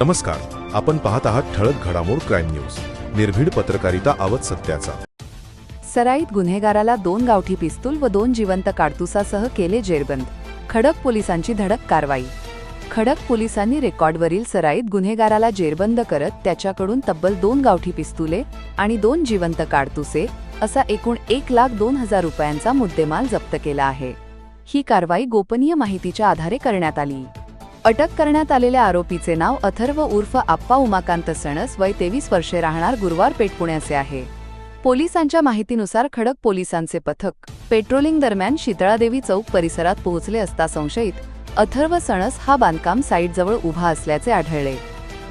नमस्कार आपण पाहत आहात ठळक घडामोड क्राईम न्यूज. निर्भीड पत्रकारिता आवत सत्याचा. सराईत गुन्हेगाराला दोन गावठी पिस्तूल व दोन जिवंत काडतुसासह केले जेरबंद. खडक पोलिसांची धडक कारवाई. खडक पोलिसांनी रेकॉर्डवरील सराईत गुन्हेगाराला जेरबंद करत त्याच्याकडून तब्बल दोन गावठी पिस्तुले आणि दोन जिवंत काडतुसे असा एकूण एक लाख दोन हजार रुपयांचा मुद्देमाल जप्त केला आहे. ही कारवाई गोपनीय माहितीच्या आधारे करण्यात आली. अटक करण्यात आलेल्या आरोपीचे नाव अथर्व उर्फ आप्पा उमाकांत सणस वय तेवीस वर्षे राहणार गुरुवार पेठ पुण्याचे आहे. पोलिसांच्या माहितीनुसार खडक पोलिसांचे पथक पेट्रोलिंग दरम्यान शीतळादेवी चौक परिसरात पोहोचले असता संशयित अथर्व सणस हा बांधकाम साईटजवळ उभा असल्याचे आढळले.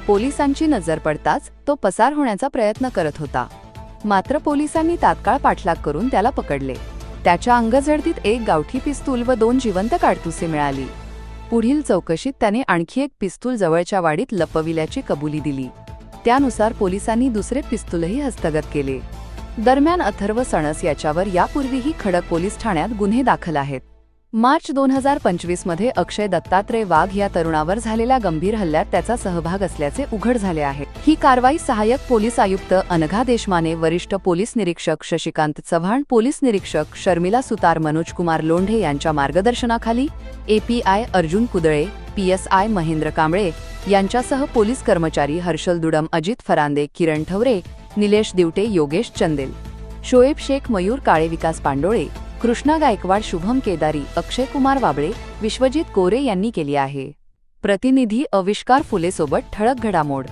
पोलिसांची नजर पडताच तो पसार होण्याचा प्रयत्न करत होता. मात्र पोलिसांनी तात्काळ पाठलाग करून त्याला पकडले. त्याच्या अंगझडतीत एक गावठी पिस्तूल व दोन जिवंत काडतुसे मिळाली. पुढील चौकशीत त्याने आणखी एक पिस्तूल जवळच्या वाडीत लपविल्याची कबुली दिली. त्यानुसार पोलिसांनी दुसरे पिस्तूलही हस्तगत केले. दरम्यान अथर्व सणस याच्यावर यापूर्वीही खडक पोलीस ठाण्यात गुन्हे दाखल आहेत. मार्च दोन हजार पंचवीसमध्ये अक्षय दत्तात्रय वाघ या तरुणावर झालेल्या गंभीर हल्ल्यात त्याचा सहभाग असल्याचे उघड झाले आहे. ही कारवाई सहाय्यक पोलीस आयुक्त अनघा देशमाने वरिष्ठ पोलीस निरीक्षक शशिकांत चव्हाण पोलीस निरीक्षक शर्मिला सुतार मनोज कुमार लोंढे यांच्या मार्गदर्शनाखाली एपीआय अर्जुन कुदळे पीएसआय महेंद्र कांबळे यांच्यासह पोलीस कर्मचारी हर्षल दुडम अजित फरांदे किरण ठवरे निलेश दिवटे योगेश चंदेल शोएब शेख मयूर काळे विकास पांडोळे कृष्णा गायकवाड शुभम केदारी अक्षय कुमार वाबळे विश्वजित कोरे यांनी केली आहे. प्रतिनिधी अविष्कार फुलेसोबत ठळक घडामोड.